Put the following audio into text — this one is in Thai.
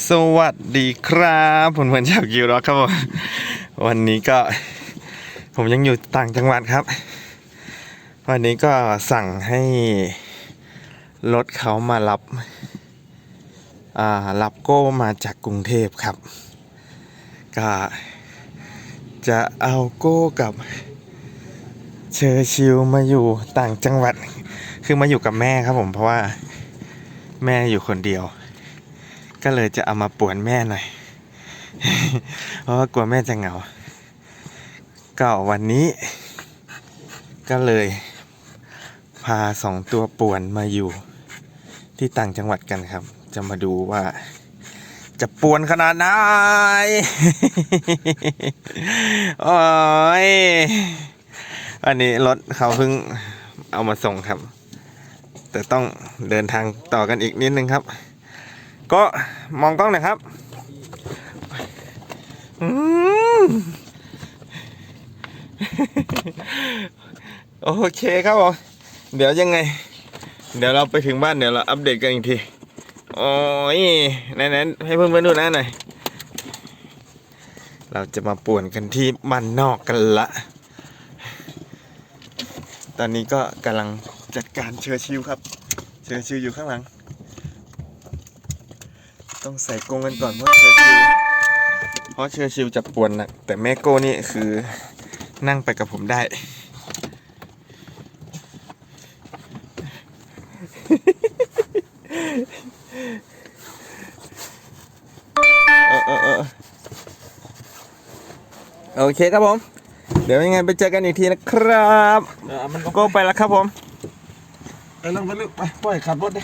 สวัสดีครับผมเหมือนชาวกิวร็อกครับผมวันนี้ก็ผมยังอยู่ต่างจังหวัดครับ วันนี้ก็สั่งให้รถเขามารับอ่ารับโก้มาจากกรุงเทพครับก็จะเอาโก้กับเชอร์ชิลมาอยู่ต่างจังหวัด คือมาอยู่กับแม่ครับผมเพราะว่าแม่อยู่คนเดียว ก็เลยจะเอามาป่วนแม่หน่อย เพราะว่ากลัวแม่จะเหงา ก็วันนี้ ก็เลย พาสองตัวป่วนมาอยู่ ที่ต่างจังหวัดกันครับ จะมาดูว่า จะป่วนขนาดไหน โอ้ยอันนี้รถเขาเพิ่งเอามาส่งครับ แต่ต้องเดินทางต่อกันอีกนิดนึงครับ ก็มองกล้องหน่อยครับอืมโอเคครับผมเดี๋ยวยังไง เดี๋ยวเราไปถึงบ้านเดี๋ยวเราอัปเดตกันอีกทีโอ้ยไหนๆให้เพื่อนๆดูหน้าหน่อยเราจะมาป่วนกันที่มันนอกกันละ ตอนนี้ก็กำลังจัดการเชอร์ชิวครับ เชอร์ชิวอยู่ข้างหลัง ต้องใส่กรงกันก่อนเพราะเชอร์ชิวเพราะเชอร์ชิวจะป่วนหนักแต่แม่โก้นี่คือนั่งไปกับผมได้เออเออเออโอเคครับผม เดี๋ยวยังไงไปเจอกันอีกทีนะครับ เออมันก็โก้ไปแล้วครับผมไปลงไปลึกไปปล่อยขับรถดิ